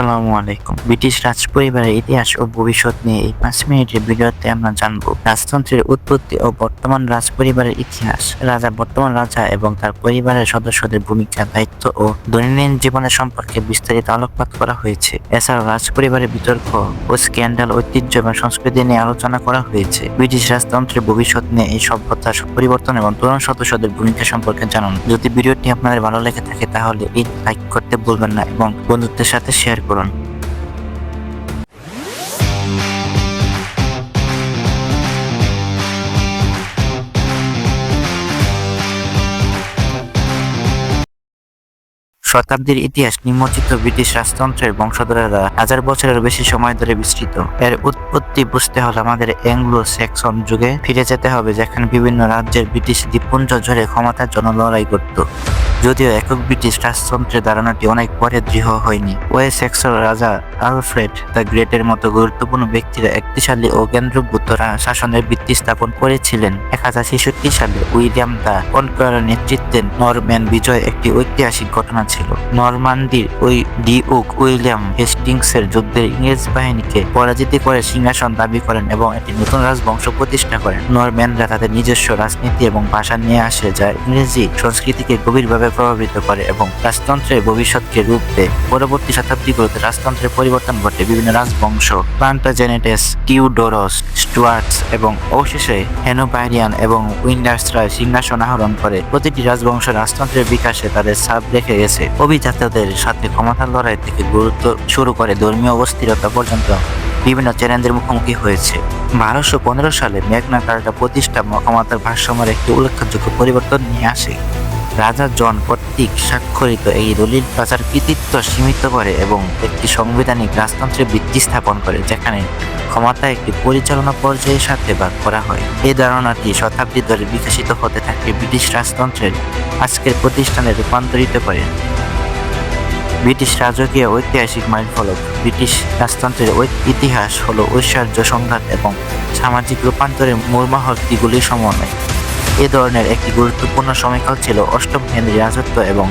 আসসালামু আলাইকুম। ব্রিটিশ রাজ পরিবারের ইতিহাস ও ভবিষ্যৎ নিয়ে এই পাঁচ মিনিটের ভিডিওতে আমরা জানব রাজতন্ত্রের উৎপত্তি ও বর্তমান রাজ পরিবারের ইতিহাস, রাজা বর্তমান রাজা এবং তার পরিবারের সদস্যদের ভূমিকা, দায়িত্ব ও দৈনন্দিন জীবনের সম্পর্কে বিস্তারিত আলোকপাত করা হয়েছে। এছাড়াও রাজ পরিবারের বিতর্ক ও স্ক্যান্ডাল, ঐতিহ্য এবং সংস্কৃতি নিয়ে আলোচনা করা হয়েছে। ব্রিটিশ রাজতন্ত্রের ভবিষ্যৎ নিয়ে এই সভ্যতার পরিবর্তন এবং তরুণ সদস্যদের ভূমিকা সম্পর্কে জানুন। যদি ভিডিওটি আপনাদের ভালো লেগে থাকে, তাহলে এই লাইক করতে ভুলবেন না এবং বন্ধুত্বের সাথে শেয়ার করুন শতাব্দীর ইতিহাস নিম্নচিত ব্রিটিশ রাজতন্ত্রের বংশধরেরা হাজার বছরের বেশি সময় ধরে বিস্তৃত। এর উৎপত্তি বুঝতে হলে আমাদের অ্যাংলো স্যাক্সন যুগে ফিরে যেতে হবে, যেখানে বিভিন্ন রাজ্যের ব্রিটিশ দ্বীপপুঞ্জ জুড়ে ক্ষমতার জন্য লড়াই করত। যদিও একক ব্রিটিশ রাজতন্ত্রের ধারণাটি অনেক পরে দৃঢ় হয়নি। ওয়েস এক্সর রাজা আলফ্রেড দ্য গ্রেটের মতো গুরুত্বপূর্ণ ব্যক্তিরা একটিশালী ও কেন্দ্রভূত শাসনের ভিত্তি স্থাপন করেছিলেন। এক হাজার ছেষট্টি সালে উইলিয়াম দ্য কনকোয়ারের নেতৃত্বে নরম্যান বিজয় একটি ঐতিহাসিক ঘটনা ছিল। নরমান্ডির ওই ডিউক উইলিয়াম হেস্টিংসের যুদ্ধের ইংরেজ বাহিনীকে পরাজিত করে সিংহাসন দাবি করেন এবং একটি নতুন রাজবংশ প্রতিষ্ঠা করেন। নরম্যানরা তাদের নিজস্ব রাজনীতি এবং ভাষা নিয়ে আসে, যা ইংরেজি সংস্কৃতিকে গভীরভাবে প্রভাবিত করে এবং রাজতন্ত্রের ভবিষ্যৎকে রূপ দেয়। পরবর্তী শতাব্দীগুলোতে রাজতন্ত্রের পরিবর্তন ঘটে বিভিন্ন রাজবংশ। প্লান্টাজেনেটেস, টিউডোরস স্টুয়ার্টস এবং অবশেষে হেনোবাইরিয়ান এবং উইন্ডার্সরা সিংহাসন আহরণ করে প্রতিটি রাজবংশ রাজতন্ত্রের বিকাশে তাদের ছাপ রেখে গেছে। অভিজাতদের সাথে ক্ষমতার লড়াই থেকে গুরুত্ব শুরু করে ধর্মীয় অস্থিরতা পর্যন্ত বিভিন্ন চ্যালেঞ্জের মুখোমুখি হয়েছে। বারোশো পনেরো সালে মেঘনা কার্টা প্রতিষ্ঠা ক্ষমতার ভারসাম্যের একটি উল্লেখযোগ্য পরিবর্তন নিয়ে আসে। রাজা জন কর্তৃক স্বাক্ষরিত এই দলিল রাজার কৃতিত্ব সীমিত করে এবং একটি সাংবিধানিক রাজতন্ত্রের ভিত্তি স্থাপন করে, যেখানে ক্ষমতা একটি পরিচালনা পর্যায়ের সাথে ভাগ করা হয়। এই ধারণাটি শতাব্দী ধরে বিকশিত হতে থাকে ব্রিটিশ রাজতন্ত্রের আজকের প্রতিষ্ঠানে রূপান্তরিত করে। ব্রিটিশ রাজকীয় ঐতিহাসিক মাইলফলক ব্রিটিশ রাজতন্ত্রের ইতিহাস হলো ঐশ্বর্য সংঘাত এবং সামাজিক রূপান্তরের মূর্মাহক্তিগুলির সমন্বয়। এ ধরনের একটি গুরুত্বপূর্ণ সময়কাল ছিল অষ্টম হেনরি রাজত্ব এবং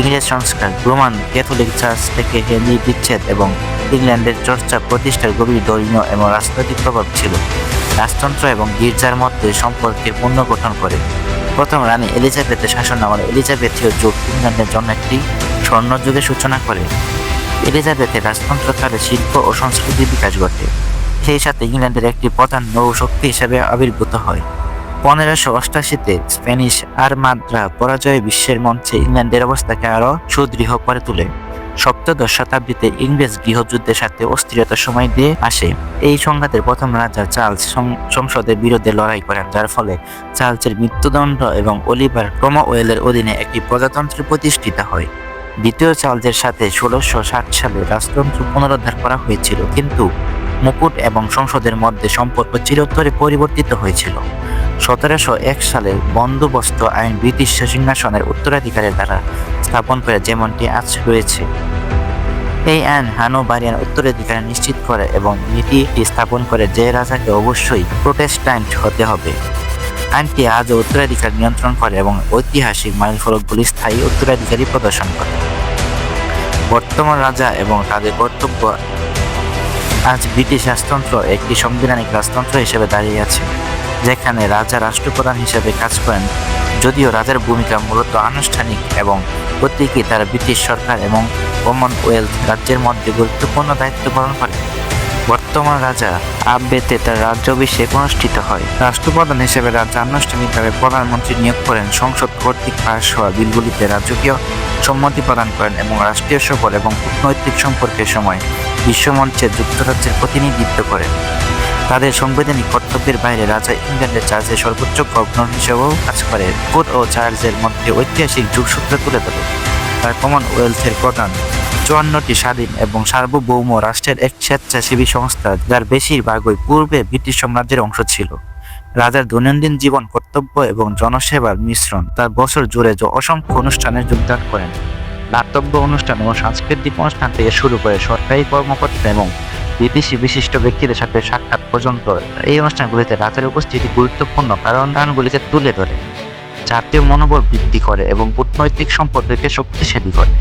ইংরেজ সংস্কার। রোমান ক্যাথলিক চার্চ থেকে হেনরি বিচ্ছেদ এবং ইংল্যান্ডের চর্চা প্রতিষ্ঠার গভীর ধর্মীয় এবং রাজনৈতিক প্রভাব ছিল। রাজতন্ত্র এবং গির্জার মধ্যে সম্পর্কে পুনর্গঠন করে। প্রথম রানী এলিজাবেথের শাসন আমলে এলিজাবেথীয় যুগ ইংল্যান্ডের জন্য একটি স্বর্ণযুগের সূচনা করে। এলিজাবেথের রাজতন্ত্রকালে শিল্প ও সংস্কৃতির বিকাশ ঘটে। সেই সাথে ইংল্যান্ডের একটি প্রধান নৌশক্তি হিসেবে আবির্ভূত হয়। পনেরোশো অষ্টাশিতে স্প্যানিশ আরমাদ্রা পরাজয়ে বিশ্বের মঞ্চে ইংল্যান্ডের অবস্থাকে আরও সুদৃঢ় করে তোলে। সপ্তদশ শতাব্দীতে ইংরেজ গৃহযুদ্ধের সাথে অস্থিরতার সময় দিয়ে আসে। এই সংঘাতের প্রথম রাজা চার্লস সংসদের বিরুদ্ধে লড়াই করেন, যার ফলে চার্লসের মৃত্যুদণ্ড এবং অলিভার ক্রমওয়েলের অধীনে একটি প্রজাতন্ত্র প্রতিষ্ঠিত হয়। দ্বিতীয় চার্লসের সাথে ষোলোশো ষাট সালে রাজতন্ত্র পুনরুদ্ধার করা হয়েছিল, কিন্তু মুকুট এবং সংসদের মধ্যে সম্পর্ক চিরতরে পরিবর্তিত হয়েছিল। সতেরোশো এক সালে বন্দোবস্ত আইন ব্রিটিশ সিংহাসনের উত্তরাধিকারের দ্বারা স্থাপন করে যেমনটি আজ রয়েছে। এই আইন হানোবারিয়ান উত্তরাধিকার নিশ্চিত করে এবং নীতিটি স্থাপন করে যে রাজাকে অবশ্যই প্রোটেস্ট্যান্ট হতে হবে। আইনটি আজও উত্তরাধিকার নিয়ন্ত্রণ করে এবং ঐতিহাসিক মাইলফলকগুলি স্থায়ী উত্তরাধিকারী প্রদর্শন করে। বর্তমান রাজা এবং তাদের কর্তব্য আজ ব্রিটিশ রাজতন্ত্র একটি সাংবিধানিক রাজতন্ত্র হিসেবে দাঁড়িয়ে আছে। যেখানে রাজা রাষ্ট্রপ্রধান হিসেবে কাজ করেন, যদিও রাজার ভূমিকা মূলত আনুষ্ঠানিক এবং প্রত্যেকে তারা ব্রিটিশ সরকার এবং কমনওয়েলথ রাজ্যের মধ্যে গুরুত্বপূর্ণ দায়িত্ব পালন করে বর্তমান রাজা আব্বেতে তার রাজ্যাভিষেক অনুষ্ঠিত হয়। রাষ্ট্রপ্রধান হিসেবে রাজা আনুষ্ঠানিকভাবে প্রধানমন্ত্রী নিয়োগ করেন, সংসদ কর্তৃক পাশ হওয়া বিলগুলিতে রাজকীয় সম্মতি প্রদান করেন এবং রাষ্ট্রীয় সফর এবং কূটনৈতিক সম্পর্কের সময় বিশ্বমঞ্চে যুক্তরাজ্যের প্রতিনিধিত্ব করেন। তাদের সাংবিধানিক কর্তব্যের বাইরে রাজা ইংল্যান্ডের চার্চের সর্বোচ্চ গভর্নর হিসেবেও কাজ করে। কোর্ট ও চার্চের মধ্যে ঐতিহাসিক যুগসূত্র তুলে ধরে। তার কমনওয়েলথের প্রধান চুয়ান্নটি স্বাধীন এবং সার্বভৌম রাষ্ট্রের এক স্বেচ্ছাসেবী সংস্থা, যার বেশিরভাগই পূর্বে ব্রিটিশ সাম্রাজ্যের অংশ ছিল। রাজার দৈনন্দিন জীবন, কর্তব্য এবং জনসেবার মিশ্রণ তার বছর জুড়ে অসংখ্য অনুষ্ঠানে যোগদান করেন। নাট্যব্য অনুষ্ঠান ও সাংস্কৃতিক অনুষ্ঠান থেকে শুরু করে সরকারি কর্মকর্তা এবং বিদেশি বিশিষ্ট ব্যক্তিদের সাথে সাক্ষাৎ পর্যন্ত এই অনুষ্ঠানগুলিতে রাতের উপস্থিতি গুরুত্বপূর্ণ কারণ দানগুলিকে তুলে ধরে, জাতীয় মনোবল বৃদ্ধি করে এবং কূটনৈতিক সম্পর্ককে শক্তিশালী করে।